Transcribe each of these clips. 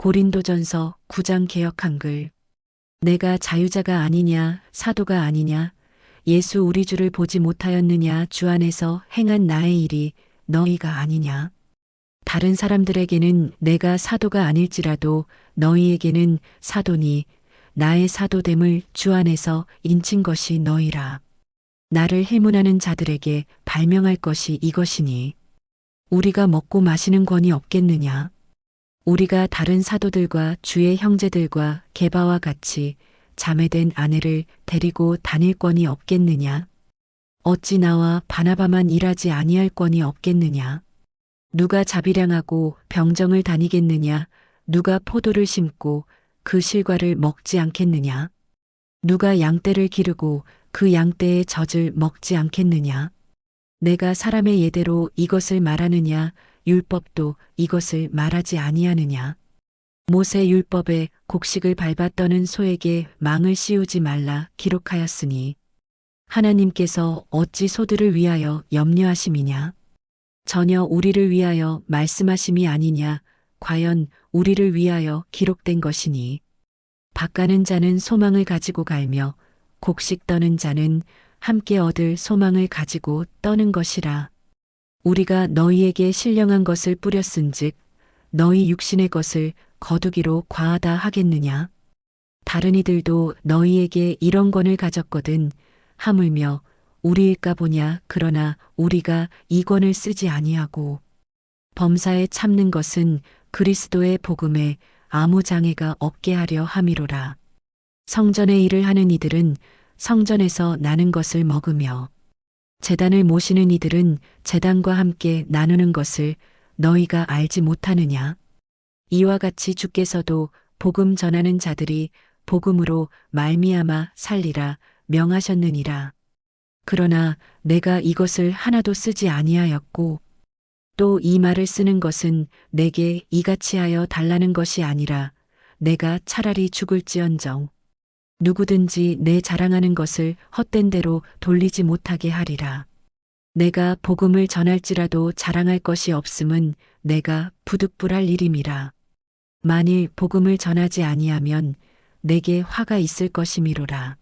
고린도전서 9장 개역 한글. 내가 자유자가 아니냐, 사도가 아니냐, 예수 우리 주를 보지 못하였느냐, 주 안에서 행한 나의 일이 너희가 아니냐. 다른 사람들에게는 내가 사도가 아닐지라도 너희에게는 사도니 나의 사도됨을 주 안에서 인친 것이 너희라. 나를 해문하는 자들에게 발명할 것이 이것이니 우리가 먹고 마시는 권이 없겠느냐? 우리가 다른 사도들과 주의 형제들과 개바와 같이 자매된 아내를 데리고 다닐 권이 없겠느냐? 어찌 나와 바나바만 일하지 아니할 권이 없겠느냐? 누가 자비량하고 병정을 다니겠느냐? 누가 포도를 심고 그 실과를 먹지 않겠느냐? 누가 양떼를 기르고 그 양떼의 젖을 먹지 않겠느냐? 내가 사람의 예대로 이것을 말하느냐? 율법도 이것을 말하지 아니하느냐? 모세 율법에 곡식을 밟아 떠는 소에게 망을 씌우지 말라 기록하였으니 하나님께서 어찌 소들을 위하여 염려하심이냐? 전혀 우리를 위하여 말씀하심이 아니냐? 과연 우리를 위하여 기록된 것이니 밭가는 자는 소망을 가지고 갈며 곡식 떠는 자는 함께 얻을 소망을 가지고 떠는 것이라. 우리가 너희에게 신령한 것을 뿌렸은즉 너희 육신의 것을 거두기로 과하다 하겠느냐? 다른 이들도 너희에게 이런 권을 가졌거든 하물며 우리일까 보냐 그러나 우리가 이 권을 쓰지 아니하고 범사에 참는 것은 그리스도의 복음에 아무 장애가 없게 하려 함이로라. 성전의 일을 하는 이들은 성전에서 나는 것을 먹으며 재단을 모시는 이들은 재단과 함께 나누는 것을 너희가 알지 못하느냐? 이와 같이 주께서도 복음 전하는 자들이 복음으로 말미암아 살리라 명하셨느니라. 그러나 내가 이것을 하나도 쓰지 아니하였고 또 이 말을 쓰는 것은 내게 이같이 하여 달라는 것이 아니라 내가 차라리 죽을지언정 누구든지 내 자랑하는 것을 헛된 대로 돌리지 못하게 하리라. 내가 복음을 전할지라도 자랑할 것이 없음은 내가 부득불할 일임이라. 만일 복음을 전하지 아니하면 내게 화가 있을 것이미로라.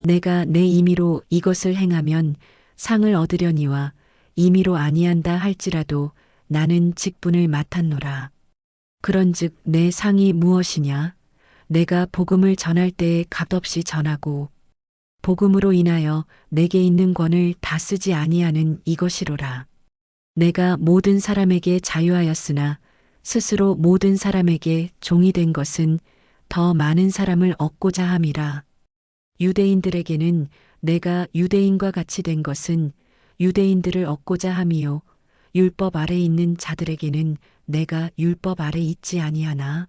내가 내 임의로 이것을 행하면 상을 얻으려니와 임의로 아니한다 할지라도 나는 직분을 맡았노라. 그런즉 내 상이 무엇이냐? 내가 복음을 전할 때에 값없이 전하고 복음으로 인하여 내게 있는 권을 다 쓰지 아니하는 이것이로라. 내가 모든 사람에게 자유하였으나 스스로 모든 사람에게 종이 된 것은 더 많은 사람을 얻고자 함이라. 유대인들에게는 내가 유대인과 같이 된 것은 유대인들을 얻고자 함이요. 율법 아래 있는 자들에게는 내가 율법 아래 있지 아니하나.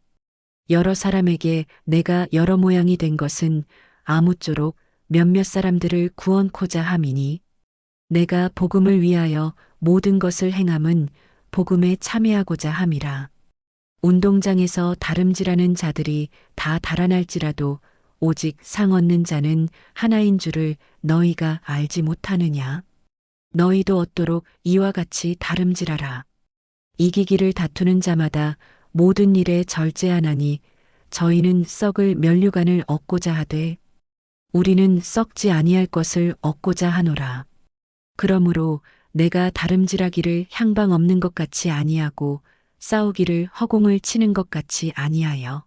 여러 사람에게 내가 여러 모양이 된 것은 아무쪼록 몇몇 사람들을 구원코자 함이니 내가 복음을 위하여 모든 것을 행함은 복음에 참여하고자 함이라. 운동장에서 다름질하는 자들이 다 달아날지라도 오직 상 얻는 자는 하나인 줄을 너희가 알지 못하느냐? 너희도 얻도록 이와 같이 다름질하라. 이기기를 다투는 자마다 모든 일에 절제하나니 저희는 썩을 면류관을 얻고자 하되 우리는 썩지 아니할 것을 얻고자 하노라. 그러므로 내가 다름질하기를 향방 없는 것 같이 아니하고 싸우기를 허공을 치는 것 같이 아니하여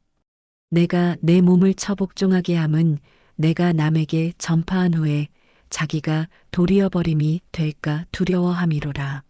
내가 내 몸을 처복종하게 함은 내가 남에게 전파한 후에 자기가 도리어 버림이 될까 두려워함이로라.